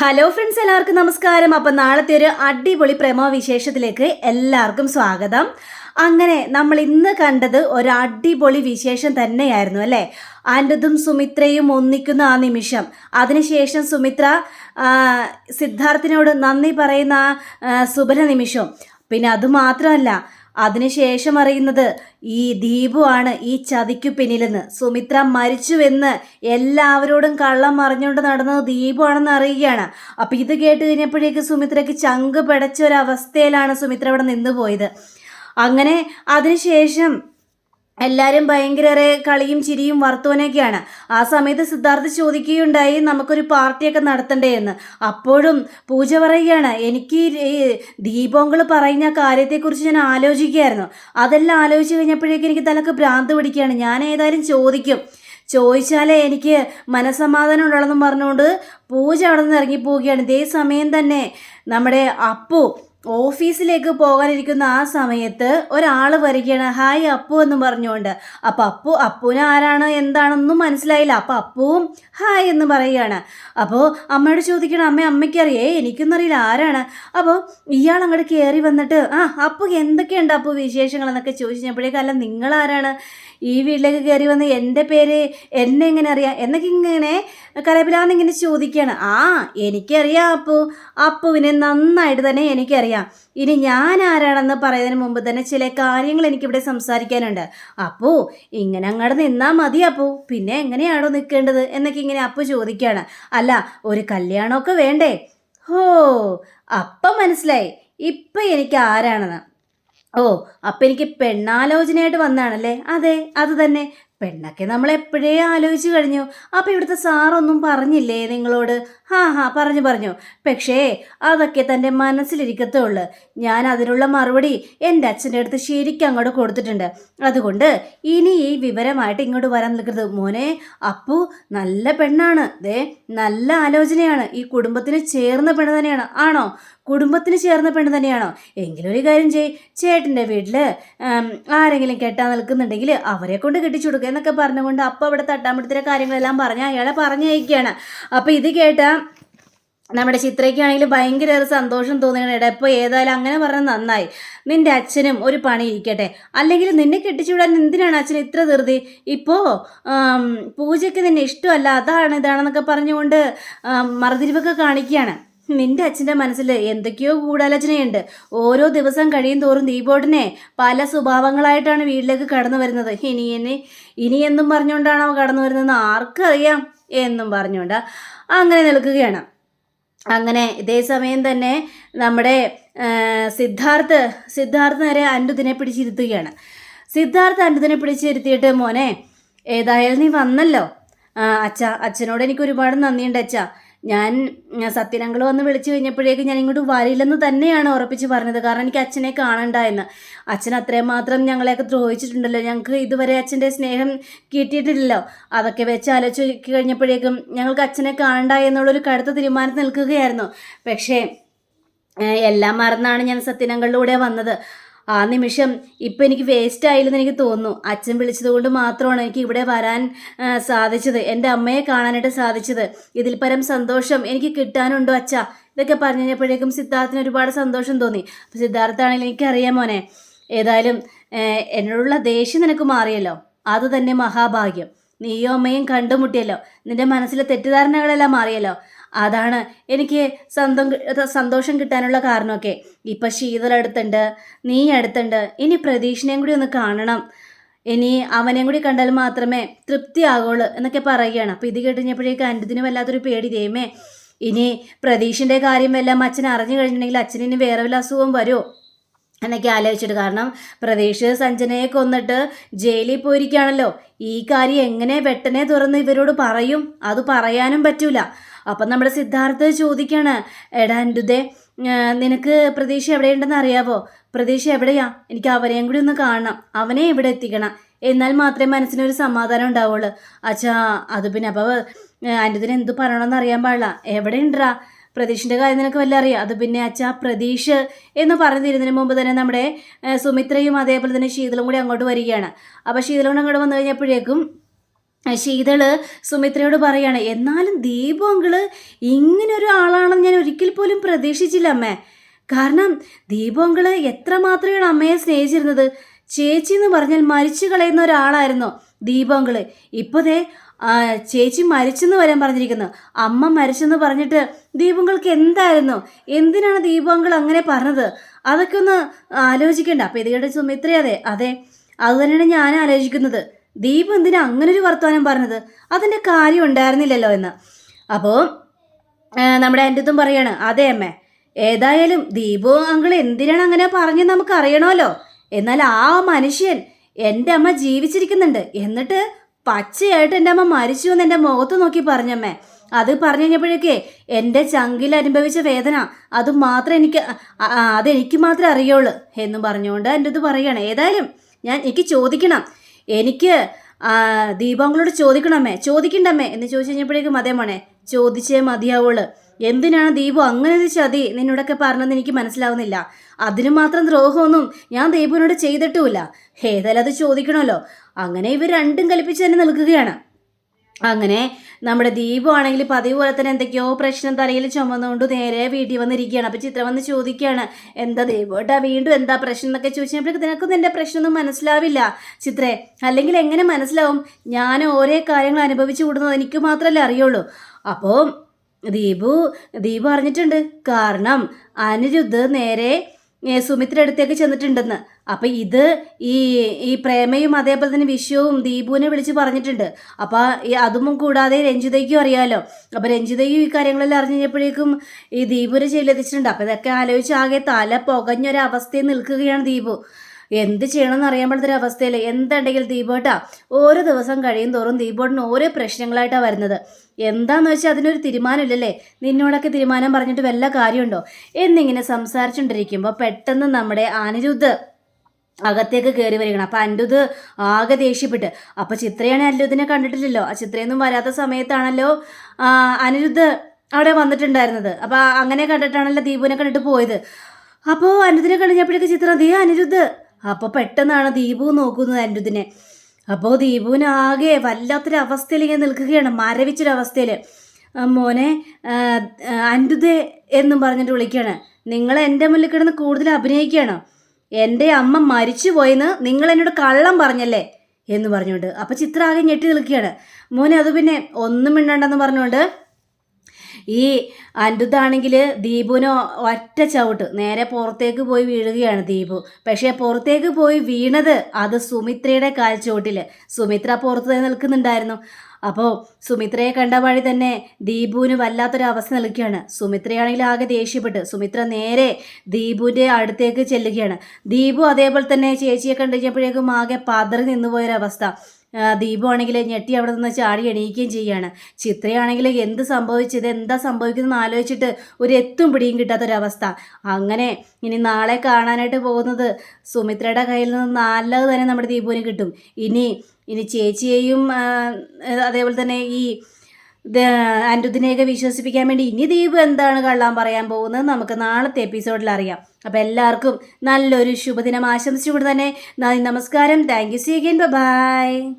Hello friends എല്ലാവർക്കും നമസ്കാരം. അപ്പം നാളത്തെ ഒരു അടിപൊളി പ്രേമ വിശേഷത്തിലേക്ക് എല്ലാവർക്കും സ്വാഗതം. അങ്ങനെ നമ്മൾ ഇന്ന് കണ്ടത് ഒരു അടിപൊളി വിശേഷം തന്നെയായിരുന്നു അല്ലേ? അനിരുദ്ധും സുമിത്രയും ഒന്നിക്കുന്ന ആ നിമിഷം. അതിനുശേഷം സുമിത്ര സിദ്ധാർത്ഥിനോട് നന്ദി പറയുന്ന ആ സുബല നിമിഷം പിന്നെ അതുമാത്രമല്ല അതിനുശേഷം അറിയുന്നത് ഈ ദീപു ആണ് ഈ ചതിക്കു പിന്നിലെന്ന്. സുമിത്ര മരിച്ചുവെന്ന് എല്ലാവരോടും കള്ളം മറിഞ്ഞുകൊണ്ട് നടന്നത് ദീപു ആണെന്ന് അറിയുകയാണ്. അപ്പം ഇത് കേട്ട് കഴിഞ്ഞപ്പോഴേക്ക് സുമിത്രയ്ക്ക് ചങ്ക് പിടച്ച അവസ്ഥയിലാണ് സുമിത്ര അവിടെ നിന്ന് പോയത്. അങ്ങനെ അതിനുശേഷം എല്ലാവരും ഭയങ്കര കളിയും ചിരിയും വർത്തമാനൊക്കെയാണ് ആ സമയത്ത് സിദ്ധാർത്ഥ് ചോദിക്കുകയുണ്ടായി നമുക്കൊരു പാർട്ടിയൊക്കെ നടത്തണ്ടേ എന്ന്. അപ്പോഴും പൂജ പറയുകയാണ് എനിക്ക് ഈ ദീപോങ്കൾ പറയുന്ന കാര്യത്തെക്കുറിച്ച് ഞാൻ ആലോചിക്കുകയായിരുന്നു. അതെല്ലാം ആലോചിച്ച് കഴിഞ്ഞപ്പോഴേക്കും എനിക്ക് തലക്ക് ഭ്രാന്ത് പിടിക്കുകയാണ്. ഞാൻ ഏതായാലും ചോദിക്കും. ചോദിച്ചാലേ എനിക്ക് മനസമാധാനം ഉള്ളതെന്നും പറഞ്ഞുകൊണ്ട് പൂജ അവിടെ നിന്ന് ഇറങ്ങിപ്പോവുകയാണ്. ഇതേ സമയം തന്നെ നമ്മുടെ അപ്പു ഓഫീസിലേക്ക് പോകാനിരിക്കുന്ന ആ സമയത്ത് ഒരാൾ വരികയാണ്. ഹായ് അപ്പു എന്ന് പറഞ്ഞുകൊണ്ട്. അപ്പം അപ്പു അപ്പുവിന് ആരാണ്? എന്താണെന്നും മനസ്സിലായില്ല. അപ്പം അപ്പുവും ഹായ് എന്ന് പറയുകയാണ്. അപ്പോൾ അമ്മയോട് ചോദിക്കണം അമ്മ അമ്മയ്ക്കറിയേ എനിക്കൊന്നും അറിയില്ല ആരാണ്? അപ്പോൾ ഇയാൾ അങ്ങോട്ട് കയറി വന്നിട്ട് ആ അപ്പു എന്തൊക്കെയുണ്ട് അപ്പു വിശേഷങ്ങൾ? എന്നൊക്കെ ചോദിച്ചപ്പോഴേക്കും അല്ല നിങ്ങളാരാണ്? ഈ വീട്ടിലേക്ക് കയറി വന്ന് എന്റെ പേര് എന്നെ എങ്ങനെ അറിയാം? എന്നൊക്കെ ഇങ്ങനെ കലപിലാന്ന് ഇങ്ങനെ ചോദിക്കുകയാണ്. ആ എനിക്കറിയാം അപ്പു. അപ്പുവിനെ നന്നായിട്ട് തന്നെ എനിക്കറിയാം. ഇനി ഞാൻ ആരാണെന്ന് പറയുന്നതിന് മുമ്പ് തന്നെ ചില കാര്യങ്ങൾ എനിക്കിവിടെ സംസാരിക്കാനുണ്ട്. അപ്പോ ഇങ്ങനെ അങ്ങോട്ട് നിന്നാൽ മതി അപ്പോ. പിന്നെ എങ്ങനെയാണോ നിൽക്കേണ്ടത് എന്നൊക്കെ ഇങ്ങനെ അപ്പു ചോദിക്കുകയാണ് അല്ല ഒരു കല്യാണമൊക്കെ വേണ്ടേ? ഹോ അപ്പം മനസ്സിലായി. ഇപ്പം എനിക്ക് ആരാണെന്ന്. ഓ അപ്പം എനിക്ക് പെണ്ണാലോചനയായിട്ട് വന്നാണല്ലേ അതെ അത് തന്നെ. പെണ്ണൊക്കെ നമ്മൾ എപ്പോഴേ ആലോചിച്ചു കഴിഞ്ഞു? അപ്പം ഇവിടുത്തെ സാറൊന്നും പറഞ്ഞില്ലേ നിങ്ങളോട്? ഹാ ഹാ പറഞ്ഞു പറഞ്ഞു. പക്ഷേ അതൊക്കെ തന്റെ മനസ്സിലിരിക്കത്തേ ഉള്ളു. ഞാൻ അതിനുള്ള മറുപടി എന്റെ അച്ഛന്റെ അടുത്ത് ശരിക്കും അങ്ങോട്ട് കൊടുത്തിട്ടുണ്ട്. അതുകൊണ്ട് ഇനി ഈ വിവരമായിട്ട് ഇങ്ങോട്ട് വരാൻ നിൽക്കരുത്. മോനെ അപ്പു നല്ല പെണ്ണാണ്. ദേ നല്ല ആലോചനയാണ്. ഈ കുടുംബത്തിന് ചേർന്ന പെണ്ണ് തന്നെയാണ്. ആണോ? കുടുംബത്തിന് ചേർന്ന പെണ്ണ് തന്നെയാണോ? എങ്കിലും ഒരു കാര്യം ചെയ് ചേട്ടന്റെ വീട്ടിൽ ആരെങ്കിലും കെട്ടാൻ നിൽക്കുന്നുണ്ടെങ്കിൽ അവരെ കൊണ്ട് കെട്ടിച്ചു കൊടുക്കുക എന്നൊക്കെ പറഞ്ഞുകൊണ്ട് അപ്പം അവിടെ തട്ടാമ്പടത്തിലെ കാര്യങ്ങളെല്ലാം പറഞ്ഞ് അയാളെ പറഞ്ഞയക്കുകയാണ്. അപ്പം ഇത് കേട്ട നമ്മുടെ ചിത്രയ്ക്കാണെങ്കിൽ ഭയങ്കര സന്തോഷം തോന്നുകയാണ്. എടാ ഇപ്പോൾ ഏതായാലും അങ്ങനെ പറഞ്ഞാൽ നന്നായി. നിന്റെ അച്ഛനും ഒരു പണി ഇരിക്കട്ടെ. അല്ലെങ്കിൽ നിന്നെ കെട്ടിച്ചുവിടാൻ എന്തിനാണ് അച്ഛൻ ഇത്ര ധൃതി? ഇപ്പോൾ പൂജയ്ക്ക് നിന്നെ ഇഷ്ടമല്ല. അതാണ് ഇതാണെന്നൊക്കെ പറഞ്ഞുകൊണ്ട് മറുതിരിവൊക്കെ കാണിക്കുകയാണ്. നിന്റെ അച്ഛന്റെ മനസ്സിൽ എന്തൊക്കെയോ ഗൂഢാലോചനയുണ്ട്. ഓരോ ദിവസം കഴിയും തോറും ദീപോട്ടിനെ പല സ്വഭാവങ്ങളായിട്ടാണ് വീട്ടിലേക്ക് കടന്നു വരുന്നത്. ഇനി എന്നെ ഇനി എന്നും പറഞ്ഞുകൊണ്ടാണ് അവ കടന്നു വരുന്നതെന്ന് ആർക്കറിയാം എന്നും പറഞ്ഞുകൊണ്ട് അങ്ങനെ നിൽക്കുകയാണ്. അങ്ങനെ ഇതേ സമയം തന്നെ നമ്മുടെ സിദ്ധാർത്ഥ് സിദ്ധാർത്ഥ് നേരെ അൻഡുദിനെ പിടിച്ചിരുത്തുകയാണ്. സിദ്ധാർത്ഥ് അൻഡുദിനെ പിടിച്ചിരുത്തിയിട്ട് മോനെ ഏതായാലും നീ വന്നല്ലോ. അച്ഛ അച്ഛനോട് എനിക്ക് ഒരുപാട് നന്ദിയുണ്ട് അച്ഛ. ഞാൻ സത്യനങ്കിൾ വന്ന് വിളിച്ചു കഴിഞ്ഞപ്പോഴേക്ക് ഞാൻ ഇങ്ങോട്ട് വരില്ലെന്ന് തന്നെയാണ് ഉറപ്പിച്ച് പറഞ്ഞത്. കാരണം എനിക്ക് അച്ഛനെ കാണണ്ട എന്ന്. അച്ഛൻ അത്രയും മാത്രം ഞങ്ങളെയൊക്കെ ദ്രോഹിച്ചിട്ടുണ്ടല്ലോ. ഞങ്ങൾക്ക് ഇതുവരെ അച്ഛന്റെ സ്നേഹം കിട്ടിയിട്ടില്ലല്ലോ. അതൊക്കെ വെച്ച് ആലോചിച്ച് കഴിഞ്ഞപ്പോഴേക്കും ഞങ്ങൾക്ക് അച്ഛനെ കാണണ്ട എന്നുള്ളൊരു കടുത്ത തീരുമാനത്തിൽ നിൽക്കുകയായിരുന്നു. പക്ഷേ എല്ലാം മറന്നാണ് ഞാൻ സത്യനങ്ങളിലൂടെ വന്നത്. ആ നിമിഷം ഇപ്പം എനിക്ക് വേസ്റ്റ് ആയില്ലെന്ന് എനിക്ക് തോന്നുന്നു. അച്ഛൻ വിളിച്ചത് കൊണ്ട് മാത്രമാണ് എനിക്ക് ഇവിടെ വരാൻ സാധിച്ചത്. എന്റെ അമ്മയെ കാണാനായിട്ട് സാധിച്ചത്. ഇതിൽ പരം സന്തോഷം എനിക്ക് കിട്ടാനുണ്ടോ അച്ഛ? ഇതൊക്കെ പറഞ്ഞു കഴിഞ്ഞപ്പോഴേക്കും സിദ്ധാർത്ഥിന് ഒരുപാട് സന്തോഷം തോന്നി. അപ്പോൾ സിദ്ധാർത്ഥാണെങ്കിൽ എനിക്കറിയാം മോനെ ഏതായാലും എന്നോടുള്ള ദേഷ്യം നിനക്ക് മാറിയല്ലോ. അത് തന്നെ മഹാഭാഗ്യം. നീയോ അമ്മയും കണ്ടുമുട്ടിയല്ലോ. നിന്റെ മനസ്സിലെ തെറ്റിദ്ധാരണകളെല്ലാം മാറിയല്ലോ. അതാണ് എനിക്ക് സ്വന്തം സന്തോഷം കിട്ടാനുള്ള കാരണമൊക്കെ. ഇപ്പം ശീതൾ അടുത്തുണ്ട് നീ അടുത്തുണ്ട് ഇനി പ്രതീക്ഷനെയും കൂടി ഒന്ന് കാണണം. ഇനി അവനെയും കൂടി കണ്ടാൽ മാത്രമേ തൃപ്തിയാകുള്ളൂ എന്നൊക്കെ പറയുകയാണ്. അപ്പോൾ ഇത് കേട്ടുകഴിഞ്ഞപ്പോഴേക്ക് അന്റതിന് വല്ലാത്തൊരു പേടി ദൈവമേ. ഇനി പ്രതീക്ഷന്റെ കാര്യം എല്ലാം അച്ഛൻ അറിഞ്ഞു കഴിഞ്ഞിട്ടുണ്ടെങ്കിൽ അച്ഛനിനി വേറെ വല്ല അസുഖം വരുമോ എന്നൊക്കെ ആലോചിച്ചിട്ട് കാരണം പ്രതീക്ഷ സഞ്ജനയെ കൊന്നിട്ട് ജയിലിൽ പോയിരിക്കുകയാണല്ലോ. ഈ കാര്യം എങ്ങനെ വെട്ടനെ തുറന്ന് ഇവരോട് പറയും? അത് പറയാനും പറ്റൂല. അപ്പം നമ്മുടെ സിദ്ധാർത്ഥ ചോദിക്കാണ് എടാ എന്റെ നിനക്ക് പ്രതീക്ഷ എവിടെയുണ്ടെന്ന് അറിയാവോ? പ്രതീക്ഷ എവിടെയാ? എനിക്ക് അവരെയും കൂടി ഒന്ന് കാണണം. അവനെ ഇവിടെ എത്തിക്കണം. എന്നാൽ മാത്രമേ മനസ്സിനൊരു സമാധാനം ഉണ്ടാവുള്ളൂ. അച്ഛാ അത് പിന്നെ അപ്പോൾ അൻഡുദിന് എന്ത് പറയണമെന്ന് അറിയാൻ പാടില്ല. എവിടെ ഉണ്ടറാ പ്രതീഷിന്റെ കാര്യം നിനക്ക് വല്ല അറിയാം. അത് പിന്നെ അച്ഛാ പ്രതീക്ഷ എന്ന് പറഞ്ഞു തരുന്നതിന് മുമ്പ് തന്നെ നമ്മുടെ സുമിത്രയും അതേപോലെ തന്നെ ശീതളും കൂടി അങ്ങോട്ട് വരികയാണ്. അപ്പോൾ ശീതളും അങ്ങോട്ട് വന്നു കഴിഞ്ഞപ്പോഴേക്കും ശീതൾ സുമിത്രയോട് പറയാണ് എന്നാലും ദീപു അങ്കിൾ ഇങ്ങനൊരു ആളാണെന്ന് ഞാൻ ഒരിക്കൽ പോലും പ്രതീക്ഷിച്ചില്ല അമ്മേ. കാരണം ദീപു അങ്കിൾ എത്ര മാത്രമാണ് അമ്മയെ സ്നേഹിച്ചിരുന്നത്? ചേച്ചി എന്ന് പറഞ്ഞാൽ മരിച്ചു കളയുന്ന ഒരാളായിരുന്നു ദീപു അങ്കിൾ. ഇപ്പതേ ചേച്ചി മരിച്ചെന്ന് വരാൻ പറഞ്ഞിരിക്കുന്നു. അമ്മ മരിച്ചെന്ന് പറഞ്ഞിട്ട് ദീപങ്ങൾക്ക് എന്തായിരുന്നു? എന്തിനാണ് ദീപങ്ങൾ അങ്ങനെ പറഞ്ഞത്? അതൊക്കെ ഒന്ന് ആലോചിക്കണ്ട. അപ്പം ഇത് കേട്ട് സുമിത്ര അതെ അതെ അത് തന്നെയാണ് ഞാൻ ആലോചിക്കുന്നത്. ദീപ് എന്തിനാ അങ്ങനെ ഒരു വർത്തമാനം പറഞ്ഞത്? അതിന്റെ കാര്യം ഉണ്ടായിരുന്നില്ലല്ലോ എന്ന്. അപ്പോൾ നമ്മുടെ എന്റെ അടുത്തും പറയാണ് അതെ അമ്മേ ഏതായാലും ദീപു അങ്കിൾ എന്തിനാണ് അങ്ങനെ പറഞ്ഞ് നമുക്ക് അറിയണമല്ലോ. എന്നാൽ ആ മനുഷ്യൻ എന്റെ അമ്മ ജീവിച്ചിരിക്കുന്നുണ്ട്. എന്നിട്ട് പച്ചയായിട്ട് എന്റെ അമ്മ മരിച്ചു എന്ന് എന്റെ മുഖത്ത് നോക്കി പറഞ്ഞമ്മേ. അത് പറഞ്ഞു കഴിഞ്ഞപ്പോഴേക്കേ എന്റെ ചങ്കിൽ അനുഭവിച്ച വേദന. അത് മാത്രം എനിക്ക് അതെനിക്ക് മാത്രമേ അറിയുള്ളൂ എന്നും പറഞ്ഞുകൊണ്ട് എന്റെ ഇത് പറയുകയാണ് ഏതായാലും ഞാൻ എനിക്ക് ചോദിക്കണം. എനിക്ക് ദീപാങ്കളോട് ചോദിക്കണമേ ചോദിക്കണ്ടമ്മേ എന്ന് ചോദിച്ചു കഴിഞ്ഞപ്പോഴേക്കും അതേ മോനെ ചോദിച്ചേ മതിയാവുള്ളൂ. എന്തിനാണ് ദീപു അങ്ങനെ ഒരു ചതി നിന്നോടൊക്കെ പറഞ്ഞതെന്ന് എനിക്ക് മനസ്സിലാവുന്നില്ല. അതിന് മാത്രം ദ്രോഹമൊന്നും ഞാൻ ദീപുവിനോട് ചെയ്തിട്ടുമില്ല. ഏതായാലും അത് ചോദിക്കണമല്ലോ. അങ്ങനെ ഇവർ രണ്ടും കൽപ്പിച്ച് തന്നെ നിൽക്കുകയാണ്. അങ്ങനെ നമ്മുടെ ദീപു ആണെങ്കിൽ പതിവ് പോലെ തന്നെ എന്തൊക്കെയോ പ്രശ്നം തലയിൽ ചുമന്നുകൊണ്ട് നേരെ വീട്ടിൽ വന്നിരിക്കുകയാണ്. അപ്പോൾ ചിത്രം വന്ന് ചോദിക്കുകയാണ് എന്താ ദീപോട്ടാ വീണ്ടും എന്താ പ്രശ്നം എന്നൊക്കെ ചോദിച്ചപ്പോഴേക്ക് നിനക്കൊന്നും എന്റെ പ്രശ്നമൊന്നും മനസ്സിലാവില്ല. ചിത്രേ അല്ലെങ്കിൽ എങ്ങനെ മനസ്സിലാവും? ഞാൻ ഓരോ കാര്യങ്ങൾ അനുഭവിച്ചു കൂടുന്നത് എനിക്ക് മാത്രമല്ലേ അറിയുള്ളൂ. അപ്പോൾ ദീപു ദീപു അറിഞ്ഞിട്ടുണ്ട് കാരണം അനിരുദ്ധ് നേരെ സുമിത്ര അടുത്തേക്ക് ചെന്നിട്ടുണ്ടെന്ന്. അപ്പം ഇത് ഈ ഈ പ്രേമയും അതേപോലെ തന്നെ വിശ്വവും ദീപുവിനെ വിളിച്ച് പറഞ്ഞിട്ടുണ്ട്. അപ്പം ഈ അതും കൂടാതെ രഞ്ജിതയ്ക്കും അറിയാമല്ലോ അപ്പം രഞ്ജിതയും ഈ കാര്യങ്ങളെല്ലാം അറിഞ്ഞു കഴിഞ്ഞപ്പോഴേക്കും ഈ ദീപുവിനെ ജയിലെത്തിച്ചിട്ടുണ്ട് അപ്പം ഇതൊക്കെ ആലോചിച്ച് ആകെ തല പുകഞ്ഞൊരവസ്ഥയിൽ നിൽക്കുകയാണ് ദീപു. എന്ത് ചെയ്യണമെന്ന് അറിയാൻ പാടത്തൊരു അവസ്ഥയിൽ എന്തുണ്ടെങ്കിൽ ദീപോട്ടാ ഓരോ ദിവസം കഴിയും തോറും ദീപോട്ടിന് ഓരോ പ്രശ്നങ്ങളായിട്ടാണ് വരുന്നത്. എന്താന്ന് വെച്ചാൽ അതിനൊരു തീരുമാനമില്ലല്ലേ? നിന്നോടൊക്കെ തീരുമാനം പറഞ്ഞിട്ട് വല്ല കാര്യമുണ്ടോ? എന്നിങ്ങനെ സംസാരിച്ചുകൊണ്ടിരിക്കുമ്പോൾ പെട്ടെന്ന് നമ്മുടെ അനിരുദ്ധ് അകത്തേക്ക് കയറി വരികയാണ്. അപ്പം അനിരുദ്ധ് ആകെ ദേഷ്യപ്പെട്ട് അപ്പം ചിത്രയാണ് അനിരുദ്ധിനെ കണ്ടിട്ടില്ലല്ലോ? ആ ചിത്രയൊന്നും വരാത്ത സമയത്താണല്ലോ അനിരുദ്ധ് അവിടെ വന്നിട്ടുണ്ടായിരുന്നത്. അപ്പം അങ്ങനെ കണ്ടിട്ടാണല്ലോ ദീപുവിനെ കണ്ടിട്ട് പോയത്. അപ്പോൾ അനിരുദ്ധിനെ കഴിഞ്ഞപ്പോഴേക്ക് ചിത്രം ദേ അനിരുദ്ധ് അപ്പോൾ പെട്ടെന്നാണ് ദീപു നോക്കുന്നത് അനിരുദ്ധിനെ അപ്പോൾ ദീപുവിന് ആകെ വല്ലാത്തൊരു അവസ്ഥയിൽ ഇങ്ങനെ നിൽക്കുകയാണ് മരവിച്ചൊരവസ്ഥയിൽ മോനെ അനിരുദ്ധേ എന്നും പറഞ്ഞിട്ട് വിളിക്കുകയാണ്. നിങ്ങൾ എന്റെ മുന്നിൽ കിടന്ന് കൂടുതൽ അഭിനയിക്കുകയാണ്? എന്റെ അമ്മ മരിച്ചു പോയെന്ന് നിങ്ങൾ എന്നോട് കള്ളം പറഞ്ഞല്ലേ? എന്ന് പറഞ്ഞുകൊണ്ട്. അപ്പോൾ ചിത്ര ആകെ ഞെട്ടി നിൽക്കുകയാണ്. മോനെ അത് പിന്നെ ഒന്നും മിണ്ടണ്ടെന്ന് പറഞ്ഞുകൊണ്ട് ഈ അനിരുദ്ധാണെങ്കിൽ ദീപുവിന് ഒറ്റ ചവിട്ട്. നേരെ പുറത്തേക്ക് പോയി വീഴുകയാണ് ദീപു. പക്ഷേ പുറത്തേക്ക് പോയി വീണത് അത് സുമിത്രയുടെ കാൽച്ചുവട്ടിൽ സുമിത്ര പുറത്ത് നിൽക്കുന്നുണ്ടായിരുന്നു. അപ്പോൾ സുമിത്രയെ കണ്ട വഴി തന്നെ ദീപുവിന് വല്ലാത്തൊരു അവസ്ഥ നൽകുകയാണ് സുമിത്രയാണെങ്കിൽ ആകെ ദേഷ്യപ്പെട്ട്. സുമിത്ര നേരെ ദീപുവിന്റെ അടുത്തേക്ക് ചെല്ലുകയാണ്. ദീപു അതേപോലെ തന്നെ ചേച്ചിയെ കണ്ടു കഴിഞ്ഞപ്പോഴേക്കും ആകെ പതറി നിന്നുപോയൊരവസ്ഥ. ആ, ദീപു ആണെങ്കിൽ ഞെട്ടി അവിടെ നിന്ന് ചാടി എണീക്കുകയും ചെയ്യുകയാണ് ചിത്രയാണെങ്കിൽ എന്ത് സംഭവിച്ചത് എന്താ സംഭവിക്കുന്നതെന്ന് ആലോചിച്ചിട്ട് ഒരു എത്തും പിടിയും കിട്ടാത്തൊരവസ്ഥ. അങ്ങനെ ഇനി നാളെ കാണാനായിട്ട് പോകുന്നത് സുമിത്രയുടെ കയ്യിൽ നിന്ന് നല്ലത് തന്നെ നമ്മുടെ ദീപുവിന് കിട്ടും. ഇനി ഇനി ചേച്ചിയെയും അതേപോലെ തന്നെ ഈ അനിരുദ്ധിനെയൊക്കെ വിശ്വസിപ്പിക്കാൻ വേണ്ടി ഇനി ദീപ് എന്താണ് കള്ളാൻ പറയാൻ പോകുന്നത് നമുക്ക് നാളത്തെ എപ്പിസോഡിൽ അറിയാം. അപ്പോൾ എല്ലാവർക്കും നല്ലൊരു ശുഭദിനം ആശംസിച്ചുകൊണ്ട് തന്നെ നന്ദി നമസ്കാരം. Thank you see again. Bye.